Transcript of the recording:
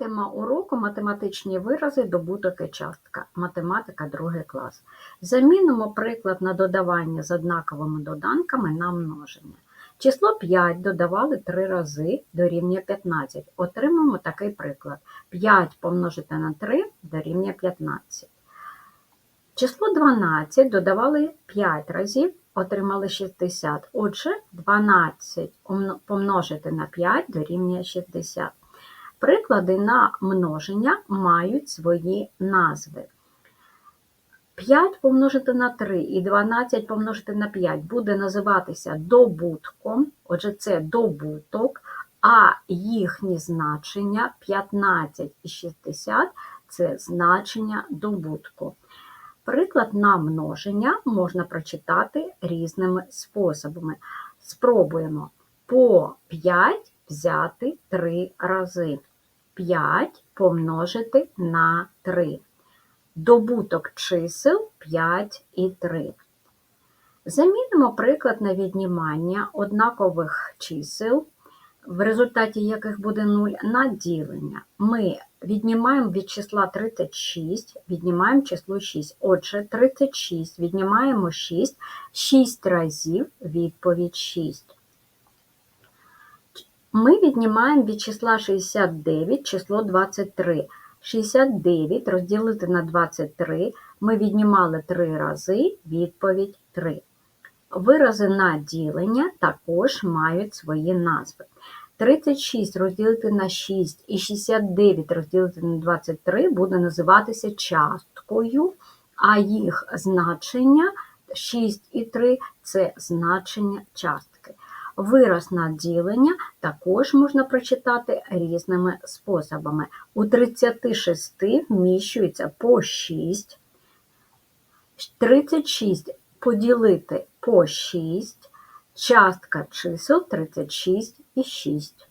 Тема уроку математичні вирази, добуток і частка. Математика 2 клас. Замінимо приклад на додавання з однаковими доданками на множення. Число 5 додавали 3 рази дорівнює 15. Отримаємо такий приклад. 5 помножити на 3 дорівнює 15. Число 12 додавали 5 разів, отримали 60. Отже, 12 умно- помножити на 5 дорівнює 60. Приклади на множення мають свої назви. 5 помножити на 3 і 12 помножити на 5 буде називатися добутком, отже, це добуток, а їхні значення 15 і 60 це значення добутку. Приклад на множення можна прочитати різними способами. Спробуємо по 5 взяти 3 рази. 5 помножити на 3. Добуток чисел 5 і 3. Замінимо приклад на віднімання однакових чисел, в результаті яких буде 0, на ділення. Ми віднімаємо від числа 36, віднімаємо число 6. Отже, 36 віднімаємо 6, 6 разів відповідь 6. Ми віднімаємо від числа 69 число 23. 69 розділити на 23 ми віднімали 3 рази, відповідь 3. Вирази на ділення також мають свої назви. 36 розділити на 6 і 69 розділити на 23 буде називатися часткою, а їх значення 6 і 3 це значення частки. Вираз на ділення також можна прочитати різними способами. У 36 вміщується по 6, 36 поділити по 6, частка чисел 36 і 6.